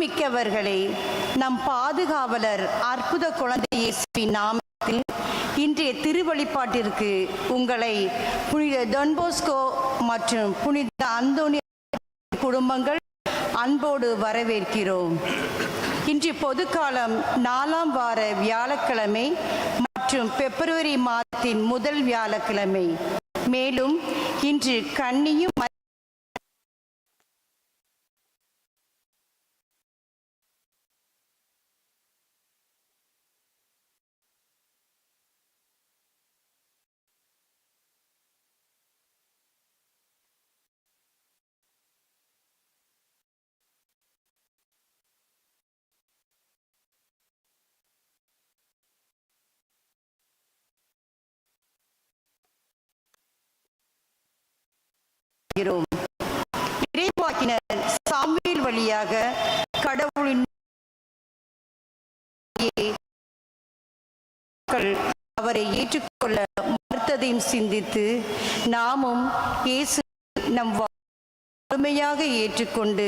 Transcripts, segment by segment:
மிக்கவர்களே நம் பாதுகாவலர் அற்புத குழந்தை இயேசுவின் நாமத்தில் இன்றைய திருவழிபாட்டிற்கு உங்களை புனித டொன்போஸ்கோ மற்றும் புனித அந்தோனி குடும்பங்கள் அன்போடு வரவேற்கிறோம். இன்று பொதுக்காலம் நாலாம் வார வியாழக்கிழமை மற்றும் பிப்ரவரி மாதத்தின் முதல் வியாழக்கிழமை. மேலும் இன்று கன்னியும் ம- இறைவாக்கினர் சாமியில் வழியாக கடவுளின் அவரை ஏற்றுக்கொள்ள மறுத்ததையும் சிந்தித்து நாமும் இயேசு நம் வா- முழுமையாக ஏற்றுக்கொண்டு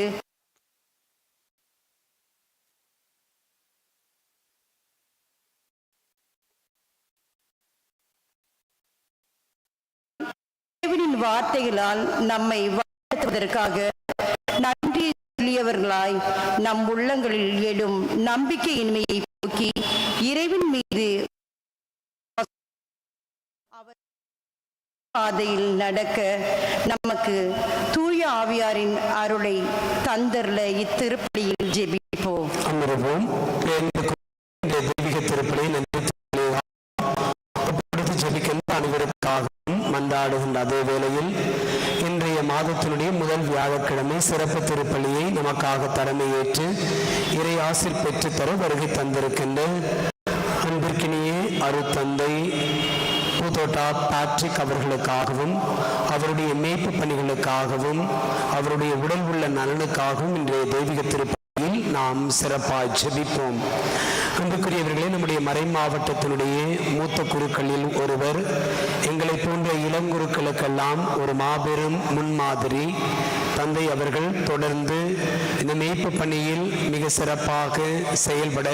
வார்த்தைகளால் நம்மை வாழ்த்துவதற்காக நன்றி சொல்லியவர்களாய் நம் உள்ளங்களில் எழும் நம்பிக்கையின்மையை போக்கி இறைவன் மீது அவர் பாதையில் நடக்க நமக்கு தூய ஆவியாரின் அருளை தந்தர்ல இத்திருப்பலியில் ஜெபிப்போம். அமருவோம். பேருந்து திருப்பலை நன்றி ஜெபிக்கணும் கொண்டாடுகின்ற அதே வேளையில் இன்றைய மாதத்தினுடைய முதல் வியாழக்கிழமை சிறப்பு திருப்பலியை நமக்காக தலைமையேற்று இறை ஆசிர் பெற்றுத்தர வருகை தந்திருக்கின்ற அன்பிற்கினிய அருத்தந்தை பூதோட்டா பேட்ரிக் அவர்களுக்காகவும் அவருடைய மேய்ப்பு பணிகளுக்காகவும் அவருடைய உடல் உள்ள நலனுக்காகவும் இன்றைய தெய்வீக திருப்பி நாம் சிறப்பாய் ஜெபிப்போம். அன்புக்குரியவர்களே நம்முடைய மறை மாவட்டத்தினுடைய மூத்த குருக்களில் ஒருவர் எங்களை போன்ற இளங்குருக்களுக்கெல்லாம் ஒரு மாபெரும் முன்மாதிரி தந்தை அவர்கள் தொடர்ந்து இந்த மீட்பு பணியில் மிக சிறப்பாக செயல்பட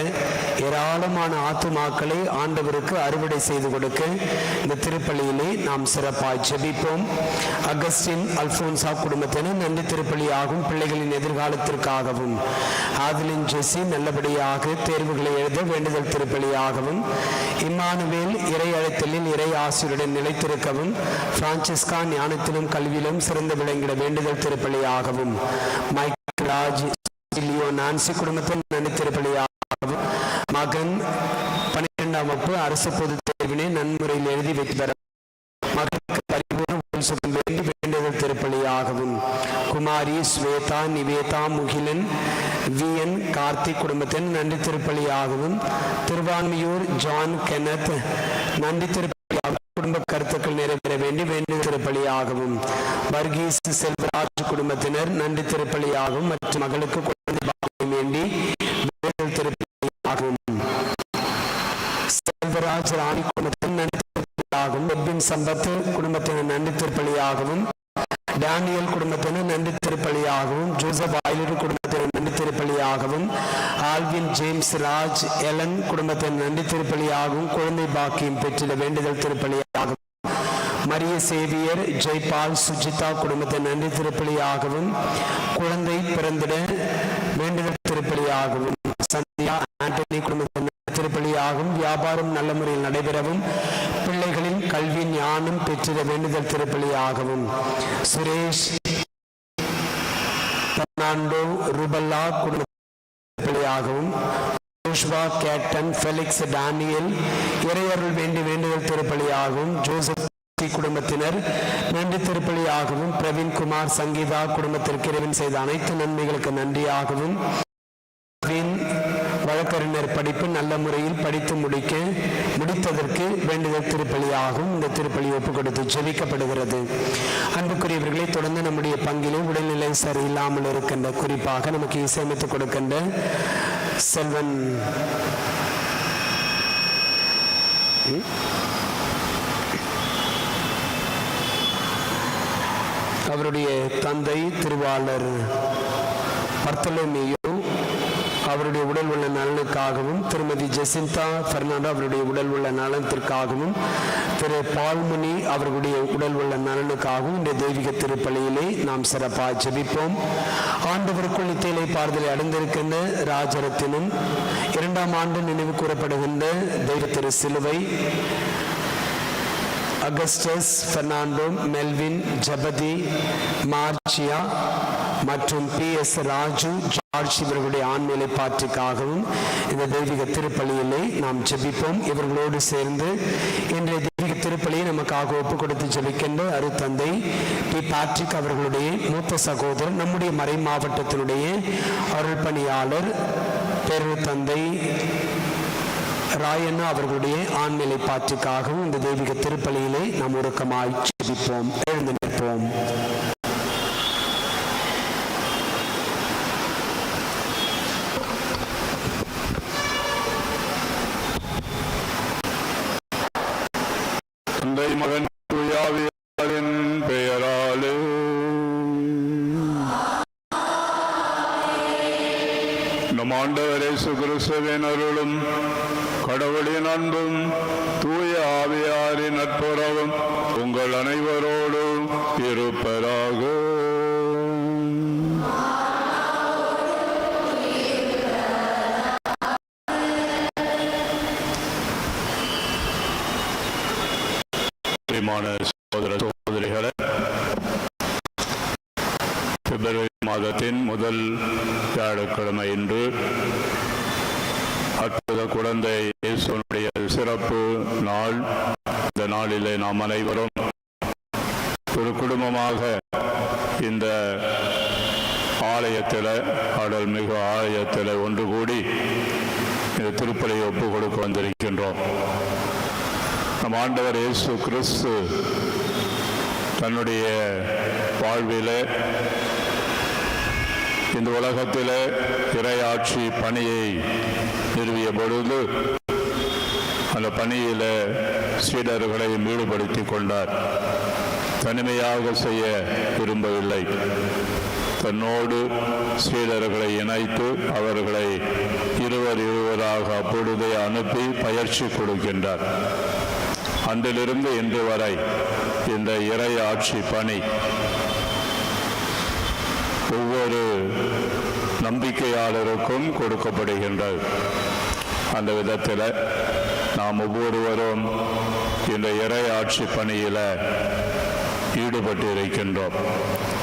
ஏராளமான ஆத்துமாக்களை ஆண்டவருக்கு அறுவடை செய்து கொடுக்க இந்த திருப்பள்ளியிலே நாம் சிறப்பாய் ஜெபிப்போம். அகஸ்டின் அல்போன்சா குடும்பத்தினர் நன்றி திருப்பலியாகும் பிள்ளைகளின் எதிர்காலத்திற்காகவும். ஆதிலின் ஜெசி நல்லபடியாக தேர்வுகளை எழுத வேண்டுதல் திருப்பலியாகவும். இம்மானுவேல் இறை அழைத்தலில் இறை ஆசிரியருடன் நிலைத்திருக்கவும். பிரான்சிஸ்கா ஞானத்திலும் கல்வியிலும் சிறந்து விளங்கிட வேண்டுதல் திருப்பலியாகவும். மைக் ராஜ் லியோ நான்சி குடும்பத்தில் நன்றி மகன் பன்னிரெண்டாம் வகுப்பு அரசு பொது தேர்வினை நன்முறையில் எழுதி வெற்றி பெற மகனுக்கு பரிபூர்ண சுகம் வேண்டி வேண்டுதல் திருப்பலியாகவும். குமாரி ஸ்வேதா நிவேதா முகிலன் வி. என். கார்த்திக் குடும்பத்தின் நன்றி திருப்பலியாகவும். திருவான்மியூர் ஜான் கெனத் நன்றி திருப்பலியாக குடும்ப கருத்துக்கள் நிறைவேற வேண்டி வேண்டுதல் திருப்பலியாகவும். வர்கீஸ் செல்வராஜ் குடும்பத்தினர் நன்றி திருப்பலியாகவும் மற்றும் மகளுக்கு குழந்தை பாக்கியம் வேண்டி வேண்டுதல் திருப்பலியாகவும். செல்வராஜ் ராணி குடும்பத்தின் நன்றி திருப்பலியாகவும் எப்பின் சம்பத்து குடும்பத்தினர் நன்றி திருப்பலியாகவும் டேனியல் குடும்பத்தினர் நன்றி திருப்பலியாகவும் ஜோசப் ஆயிலர் குடும்பத்தினர் நன்றி திருப்பலியாகவும் ஆல்வின் ஜேம்ஸ் ராஜ் எலன் குடும்பத்தினர் நன்றி திருப்பலியாகவும் குழந்தை பாக்கியம் பெற்றிட வேண்டுதல் திருப்பலியாக மரிய சேவியர் ஜெய்பால் சுஜிதா குடும்பத்தை நன்றி திருப்பலியாகவும் குழந்தை பிறந்திட வேண்டுதல் திருப்பலியாகவும் சந்தியா ஆண்டனி குடும்பத்தை திருப்பலியாகவும் வியாபாரம் நல்ல முறையில் நடைபெறவும் பிள்ளைகளின் கல்வி ஞானம் பெற்றிட வேண்டுதல் திருப்பலியாகவும். சுரேஷ் பெர்னாண்டோ ருபல்லா குடும்ப திருப்பலியாகவும் ஜோஷ்வா கேட்டன் ஃபெலிக்ஸ் டானியல் இறையருள் வேண்டி வேண்டுதல் திருப்பலியாகவும் ஜோசப் சக்தி குடும்பத்தினர் நன்றி திருப்பலியாகவும் பிரவீன் குமார் சங்கீதா குடும்பத்திற்கு இறைவன் செய்த அனைத்து நன்மைகளுக்கு நன்றியாகவும் வழக்கறிஞர் படிப்பு நல்ல முறையில் படித்து முடிக்க முடித்ததற்கு வேண்டுதல் திருப்பலியாகவும் இந்த திருப்பலி ஒப்புக் கொடுத்து ஜெபிக்கப்படுகிறது. அன்புக்குரியவர்களை தொடர்ந்து நம்முடைய பங்கிலே உடல்நிலை சரியில்லாமல் இருக்கின்ற குறிப்பாக நமக்கு இசையமைத்துக் கொடுக்கின்ற செல்வன் அவருடைய தந்தை திருவாளர் பர்த்தலமேயோ அவருடைய உடல் உள்ள நலனுக்காகவும் திருமதி ஜெசிந்தா பெர்னாண்டோ அவருடைய உடல் உள்ள நலனத்திற்காகவும் திரு பால்முனி அவர்களுடைய உடல் உள்ள நலனுக்காகவும் இந்த தெய்வீக திருப்பலியிலே நாம் சிறப்பாக ஜெபிப்போம். ஆண்டவருக்குள் நித்தியிலை பார்தலை அடைந்திருக்கின்ற ராஜரத்தினும் இரண்டாம் ஆண்டு நினைவு கூறப்படுகின்ற தெய்வ திரு சிலுவை அகஸ்டஸ் பெர்னாண்டோ மெல்வின் ஜபதி மார்ச்சியா மற்றும் பி எஸ் ராஜு ஜார்ஜ் இவர்களுடைய ஆண்மையிலை பாற்றுக்காகவும் இந்த தெய்வீக திருப்பலியிலே நாம் ஜெபிப்போம். இவர்களோடு சேர்ந்து இன்றைய தெய்வீக திருப்பலியை நமக்காக ஒப்பு கொடுத்து ஜெபிக்கின்ற அருத்தந்தை பி. பேட்ரிக் அவர்களுடைய மூத்த சகோதரர் நம்முடைய மறை மாவட்டத்தினுடைய அருள் பணியாளர் பெரு தந்தை ராயண்ணா அவர்களுடைய ஆண்நிலை பாற்றுக்காகவும் இந்த தெய்வீக திருப்பலியிலே நாம் உருக்கமாய் ஜெபிப்போம் எழுந்து நிற்போம் தந்தை மகன் தூயாவியாரின் பெயராலே நம் ஆண்டவரே சுகிறிஸ்துவின் அருளும் கடவுளின் அன்பும் தூய ஆவியாரின் நட்புறவும் உங்கள் அனைவரோடும் இருப்பதாக. பிரியமான சகோதர சகோதரிகளே பிப்ரவரி மாதத்தின் முதல் வியாழக்கிழமை இன்று அற்புத குழந்தை சிறப்பு நாள். இந்த நாளிலே நாம் அனைவரும் ஒரு குடும்பமாக இந்த ஆலயத்தில் அடல் மிகு ஆலயத்தில் ஒன்று கூடி இந்த திருப்பலியை ஒப்புக் கொடுக்க வந்திருக்கின்றோம். நம் ஆண்டவர் இயேசு கிறிஸ்து தன்னுடைய வாழ்வில் இந்த உலகத்திலே இறையாட்சி பணியை நிறுவிய பொழுது அந்த பணியில் சீடர்களை ஈடுபடுத்திக் கொண்டார். தனிமையாக செய்ய விரும்பவில்லை. தன்னோடு சீடர்களை இணைத்து அவர்களை இருவர் இருவராக அப்பொழுதே அனுப்பி பயிற்சி கொடுக்கின்றார். அன்றிலிருந்து இன்று வரை இந்த இறை ஆட்சி பணி ஒவ்வொரு நம்பிக்கையாளருக்கும் கொடுக்கப்படுகின்றது. அந்த விதத்தில் நாம் ஒவ்வொருவரும் இந்த இறை ஆட்சி பணியில் ஈடுபட்டு இருக்கின்றோம்.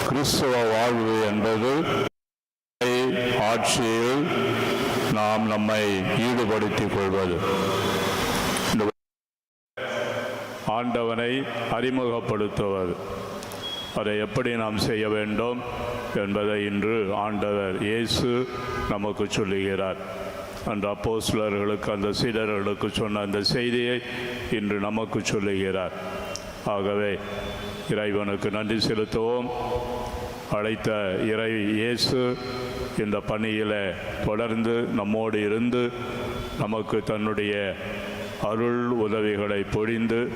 கிறிஸ்துவ வாழ்வு என்பது ஆட்சியில் நாம் நம்மை ஈடுபடுத்திக் கொள்வது. ஆண்டவனை அறிமுகப்படுத்துவது. அதை எப்படி நாம் செய்ய வேண்டும் என்பதை இன்று ஆண்டவர் இயேசு நமக்கு சொல்லுகிறார். அந்த அப்போஸ்லர்களுக்கு அந்த சீடர்களுக்கு சொன்ன அந்த செய்தியை இன்று நமக்கு சொல்லுகிறார். ஆகவே இறைவனுக்கு நன்றி செலுத்துவோம். அழைத்த இறை இயேசு இந்த பணியில் தொடர்ந்து நம்மோடு இருந்து நமக்கு தன்னுடைய அருள் உதவிகளை பொழிந்து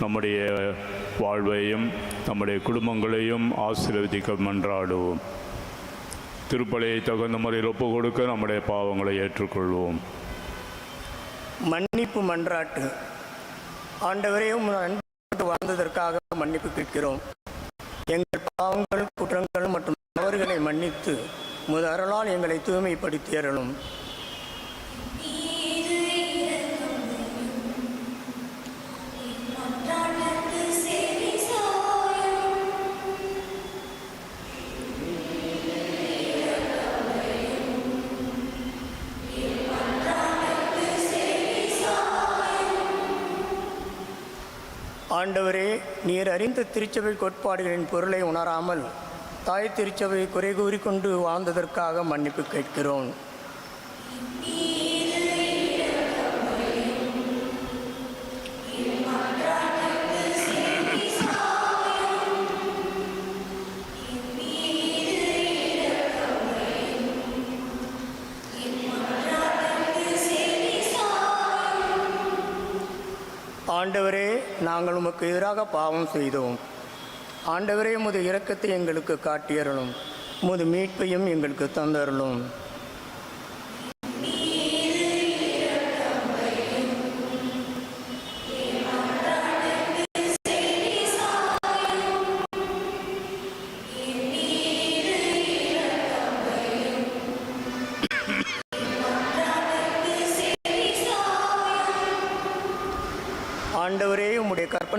நம்முடைய வாழ்வையும் நம்முடைய குடும்பங்களையும் ஆசீர்வதிக்க மன்றாடுவோம் திருப்பலியை தகுந்த முறையில் ஒப்பு கொடுக்க நம்முடைய பாவங்களை ஏற்றுக்கொள்வோம். மன்னிப்பு மன்றாட்டு. ஆண்டவரே உங்கள் அன்பு வாழ்ந்ததற்காக மன்னிப்பு கேட்கிறோம். எங்கள் பாவங்கள் குற்றங்கள் மற்றும் தவறுகளை மன்னித்து முதலால் எங்களை தூய்மைப்படுத்தி அருளும். ஆண்டவரே நீர் அறிந்த திருச்சபை கோட்பாடுகளின் பொருளை உணராமல் தாய் திருச்சபை குறை கூறிக்கொண்டு வாழ்ந்ததற்காக மன்னிப்பு கேட்கிறோம். ஆண்டவரே நாங்கள் உமக்கு எதிராக பாவம் செய்தோம். ஆண்டவரே உமது இரக்கத்தை எங்களுக்கு காட்டியறலும் உமது மீட்பையும் எங்களுக்கு தந்தருளும்.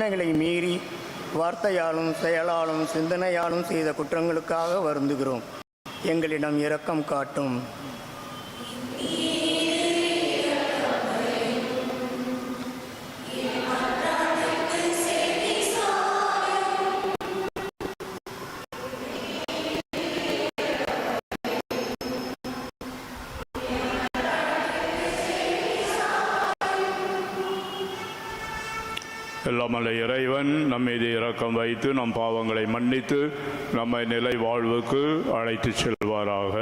உம்முடைய கற்பனைகளை மீறி வார்த்தையாலும் செயலாலும் சிந்தனையாலும் செய்த குற்றங்களுக்காக வருந்துகிறோம். எங்களிடம் இரக்கம் காட்டும். வல்லமலை இறைவன் நம் மீது இரக்கம் வைத்து நம் பாவங்களை மன்னித்து நம்மை நிலை வாழ்வுக்கு அழைத்து செல்வாராக.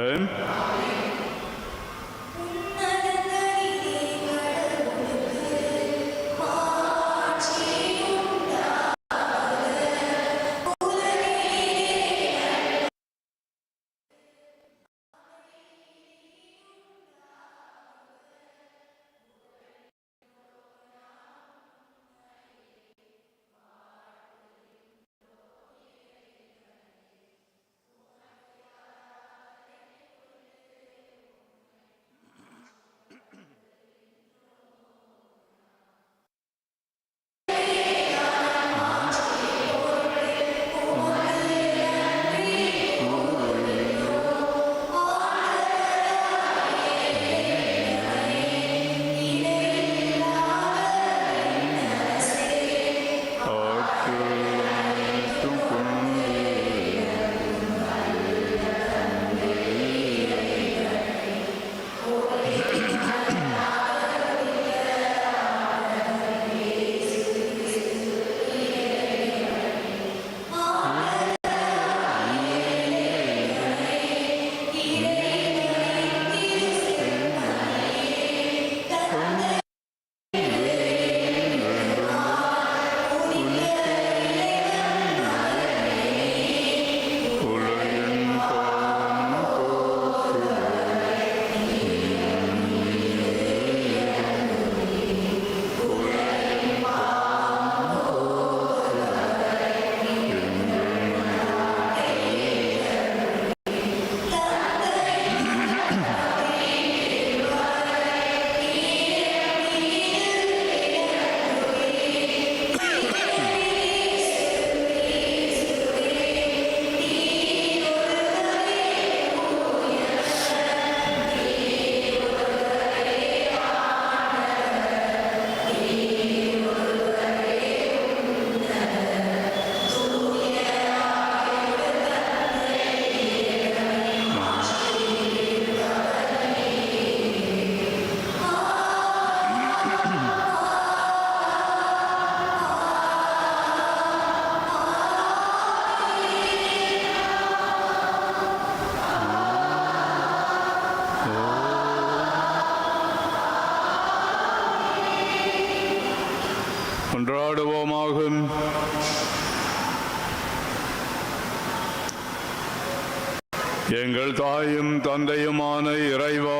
எங்கள் தாயும் தந்தையுமான இறைவா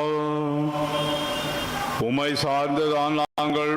உமை சார்ந்துதான் நாங்கள்